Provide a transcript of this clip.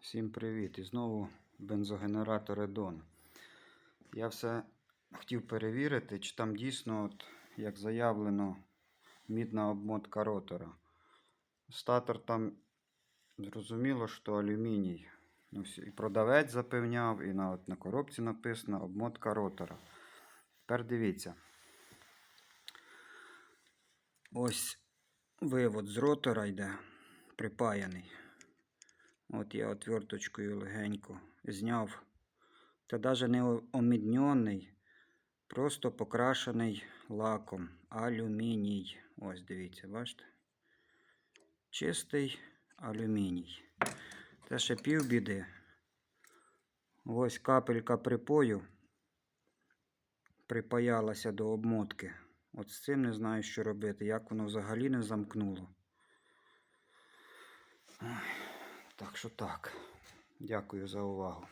Всім привіт! І знову бензогенератор Едон. Я все хотів перевірити, чи там дійсно, от, як заявлено, мідна обмотка ротора. Статор там зрозуміло, що алюміній. Ну, і продавець запевняв, і на, на коробці написано обмотка ротора. Тепер дивіться. Ось вивод з ротора йде припаяний. От я отверточкою легенько зняв. Та навіть не о- оміднений, просто покрашений лаком. Алюміній. Ось дивіться, бачите? Чистий алюміній. Це ще півбіди. Ось капелька припою припаялася до обмотки. От з цим не знаю, що робити, як воно взагалі не замкнуло. Ой, Так що так. Дякую за увагу.